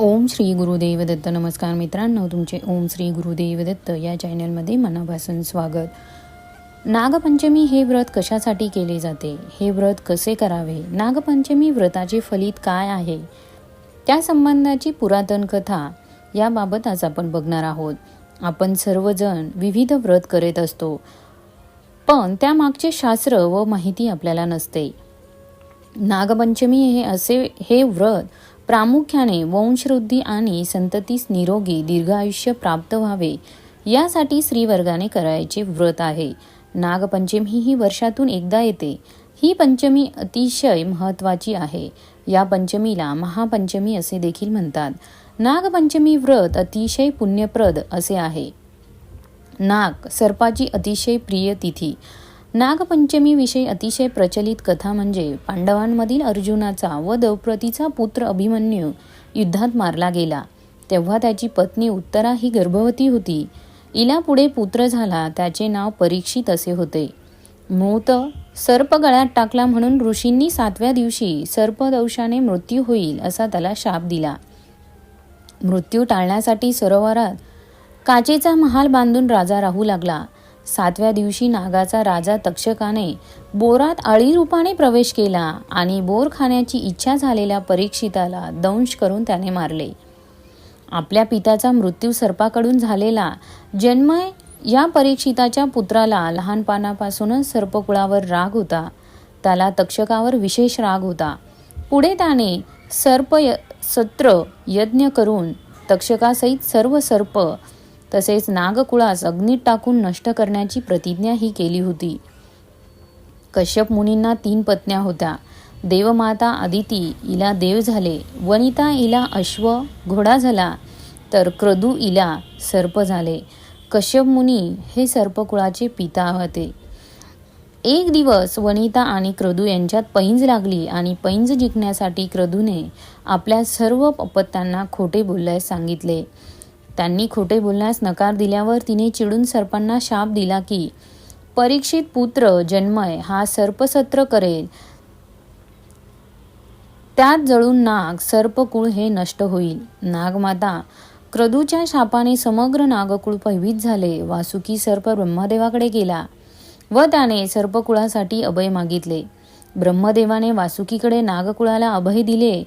ओम श्री गुरुदेव दत्त. नमस्कार मित्रांनो तुमचे ओम श्री गुरुदेव दत्त या चॅनलमध्ये मनापासून स्वागत. नागपंचमी हे व्रत कशासाठी केले जाते? हे व्रत कसे करावे? नागपंचमी व्रताचे फलित काय आहे? त्या संबंधाची पुरातन कथा याबाबत आज आपण बघणार आहोत. आपण सर्वजण विविध व्रत करत असतो पण त्यामागचे शास्त्र व माहिती आपल्याला नसते. नागपंचमी हे असे हे व्रत प्रामुख्याने वंशवृद्धी आणि संततीस निरोगी दीर्घायुष्य प्राप्त व्हावे यासाठी स्त्रीवर्गाने करायचे व्रत आहे. नागपंचमी ही वर्षातून एकदा येते. ही पंचमी अतिशय महत्त्वाची आहे. या पंचमीला महापंचमी असे देखील म्हणतात. नागपंचमी व्रत अतिशय पुण्यप्रद असे आहे. नाग सर्पाची अतिशय प्रिय तिथी. नागपंचमीविषयी अतिशय प्रचलित कथा म्हणजे पांडवांमधील अर्जुनाचा व द्रौपदीचा पुत्र अभिमन्यू युद्धात मारला गेला. तेव्हा त्याची पत्नी उत्तरा ही गर्भवती होती. इला पुढे पुत्र झाला त्याचे नाव परीक्षित असे होते. मूत सर्प गळ्यात टाकला म्हणून ऋषींनी सातव्या दिवशी सर्पदंशाने मृत्यू होईल असा त्याला शाप दिला. मृत्यू टाळण्यासाठी सरोवरात काचेचा महाल बांधून राजा राहू लागला. सातव्या दिवशी नागाचा राजा तक्षकाने बोरात अळीरूपाने प्रवेश केला आणि बोर खाण्याची इच्छा झालेल्या परीक्षिताला दंश करून त्याने मारले. आपल्या पित्याचा मृत्यू सर्पाकडून झालेला जन्म या परीक्षिताच्या पुत्राला लहानपणापासूनच सर्पकुळावर राग होता. त्याला तक्षकावर विशेष राग होता. पुढे त्याने सर्प य सत्र यज्ञ करून तक्षकासहित सर्व सर्प तसेच नागकुळास अग्नीत टाकून नष्ट करण्याची प्रतिज्ञा ही केली होती. कश्यप मुनींना तीन पत्न्या होत्या. देवमाता आदिती इला देव झाले. वनिता इला अश्व घोडा झाला. तर क्रदू इला सर्प झाले. कश्यप मुनी हे सर्पकुळाचे पिता होते. एक दिवस वनिता आणि क्रदू यांच्यात पैंज लागली आणि पैंज जिंकण्यासाठी क्रदूने आपल्या सर्व अपत्यांना खोटे बोलल्यास सांगितले. त्यांनी खोटे बोलण्यास नकार दिल्यावर तिने चिडून सर्पांना शाप दिला की परीक्षित पुत्र जन्मय हा सर्पसत्र करेल. त्यात जळून नाग सर्पकुळ हे नष्ट होईल. नागमाता क्रदूच्या शापाने समग्र नागकुळ भयभीत झाले. वासुकी सर्प ब्रह्मदेवाकडे गेला व त्याने सर्पकुळासाठी अभय मागितले. ब्रह्मदेवाने वासुकीकडे नागकुळाला अभय दिले.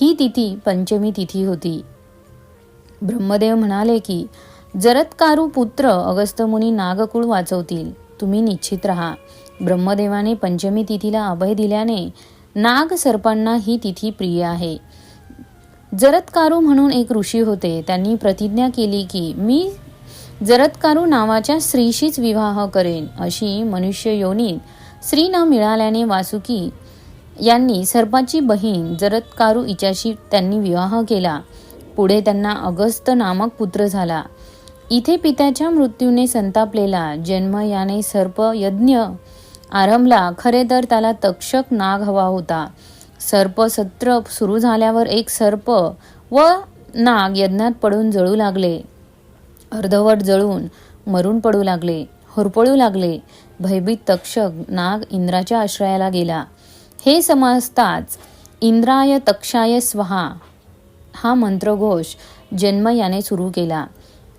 ही तिथी पंचमी तिथी होती. ब्रह्मदेव म्हणाले की जरत्कारू पुत्र अगस्तमुनी नागकुळ वाचवतील. तुम्ही निश्चित राहा. ब्रह्मदेवाने पंचमी तिथीला अभय दिल्याने नाग सर्पांना ही तिथी प्रिय आहे. जरत्कारू म्हणून एक ऋषी होते. त्यांनी प्रतिज्ञा केली की मी जरत्कारू नावाच्या स्त्रीशीच विवाह करेन. अशी मनुष्य योनीत स्त्री न मिळाल्याने वासुकी यांनी सर्पाची बहीण जरत्कारू हिच्याशी त्यांनी विवाह केला. पुढे त्यांना अगस्त नामक पुत्र झाला. इथे पित्याच्या मृत्यूने संतापलेला जन्म याने सर्प यज्ञ आरंभला. खरे तर त्याला तक्षक नाग हवा होता. सर्प सत्र सुरू झाल्यावर एक सर्प व नाग यज्ञात पडून जळू लागले. अर्धवट जळून मरून पडू लागले होरपळू लागले. भयभीत तक्षक नाग इंद्राच्या आश्रयाला गेला. हे समजताच इंद्राय तक्षाय स्वहा. हा मंत्रघोष जन्म याने सुरू केला.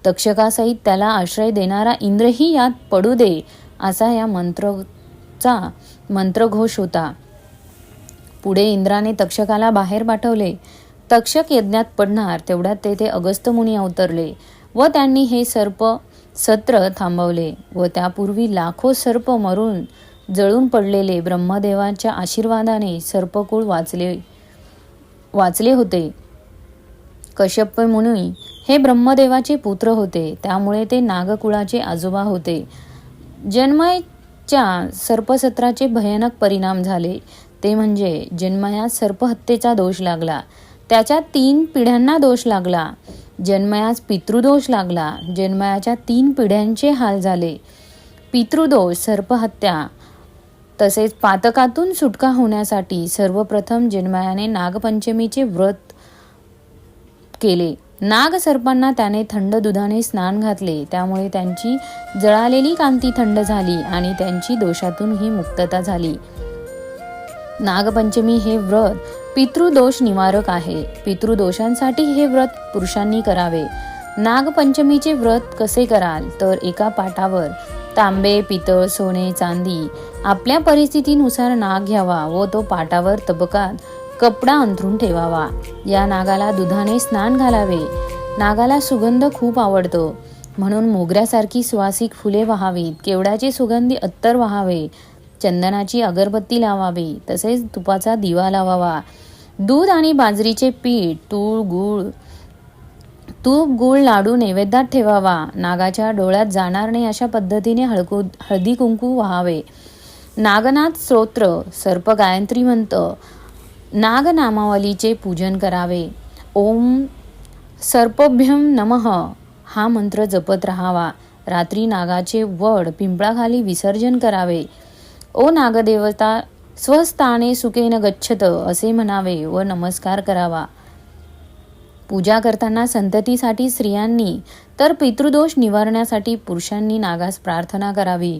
तक्षकासहित त्याला आश्रय देणारा इंद्रही यात पडू दे असा या मंत्रचा मंत्रघोष होता. पुढे इंद्राने तक्षकाला बाहेर पाठवले. तक्षक यज्ञात पडणार तेवढ्यात तेथे अगस्तमुनी अवतरले व त्यांनी हे सर्प सत्र थांबवले व त्यापूर्वी लाखो सर्प मरून जळून पडलेले ब्रह्मदेवाच्या आशीर्वादाने सर्पकुळ वाचले वाचले होते. कश्यप मुनी हे ब्रह्मदेवाचे पुत्र होते. त्यामुळे ते नागकुळाचे आजोबा होते. जन्मयच्या सर्पसत्राचे भयानक परिणाम झाले. ते म्हणजे जन्मयास सर्पहत्येचा दोष लागला. त्याच्या तीन पिढ्यांना दोष लागला. जन्मयास पितृदोष लागला. जन्मयाच्या तीन पिढ्यांचे हाल झाले. पितृदोष सर्पहत्या तसेच पातकातून सुटका होण्यासाठी सर्वप्रथम जन्मयाने नागपंचमीचे व्रत केले. नाग सर्पांना त्याने थंड दुधाने स्नान घातले. त्यामुळे त्यांची जळालेली कांती थंड झाली आणि त्यांची दोषातून ही मुक्तता झाली. नागपंचमी हे व्रत पितृदोष निवारक आहे. पितृदोषांसाठी हे व्रत पुरुषांनी करावे. नागपंचमीचे व्रत कसे कराल? तर एका पाटावर तांबे पितळ सोने चांदी आपल्या परिस्थितीनुसार नाग घ्यावा व तो पाटावर तबकात कपडा अंथरून ठेवावा. या नागाला दुधाने स्नान घालावे. नागाला सुगंध खूप आवडतो. म्हणून मोगऱ्यासारखी सुवासिक फुले व्हावीत. केवड्याचे सुगंधी अत्तर व्हावे. चंदनाची अगरबत्ती लावावी. तसेच तुपाचा दिवा लावावा. दूध आणि बाजरीचे पीठ तूळ गूळ तूप गूळ लाडू नैवेद्यात ठेवावा. नागाच्या डोळ्यात जाणार नाही अशा पद्धतीने हळकू हळदी कुंकू व्हावे. नागनाथ स्तोत्र सर्प गायत्री म्हणतं नागनामावलीचे पूजन करावे. ओम सर्पभ्यम नमः. हा मंत्र जपत राहावा. रात्री नागाचे वड पिंपळाखाली विसर्जन करावे. ओ नागदेवता स्वस्थाने सुखेन गच्छत असे म्हणावे व नमस्कार करावा. पूजा करताना संततीसाठी स्त्रियांनी तर पितृदोष निवारण्यासाठी पुरुषांनी नागास प्रार्थना करावी.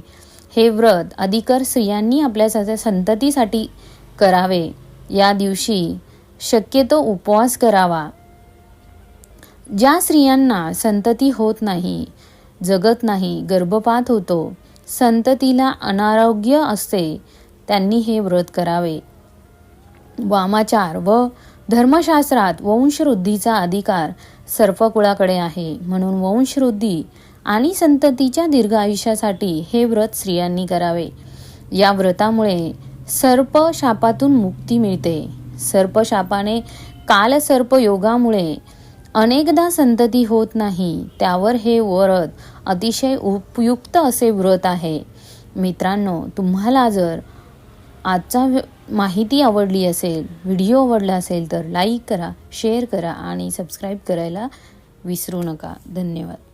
हे व्रत अधिकर स्त्रियांनी आपल्या स- संततीसाठी करावे. या दिवशी शक्यतो उपवास करावा. ज्या स्त्रियांना संतती होत नाही जगत नाही गर्भपात होतो संततीला अनारोग्य असते त्यांनी हे व्रत करावे. वामाचार व धर्मशास्त्रात वंशवृद्धीचा अधिकार सर्पकुळाकडे आहे. म्हणून वंशवृद्धी आणि संततीच्या दीर्घ आयुष्यासाठी हे व्रत स्त्रियांनी करावे. या व्रतामुळे सर्प शापातून मुक्ती मिळते. सर्पशापाने कालसर्प योगामुळे अनेकदा संतती होत नाही. त्यावर हे व्रत अतिशय उपयुक्त असे व्रत आहे. मित्रांनो तुम्हाला जर आजचा माहिती आवडली असेल व्हिडिओ आवडला असेल तर लाईक करा शेअर करा आणि सबस्क्राईब करायला विसरू नका. धन्यवाद.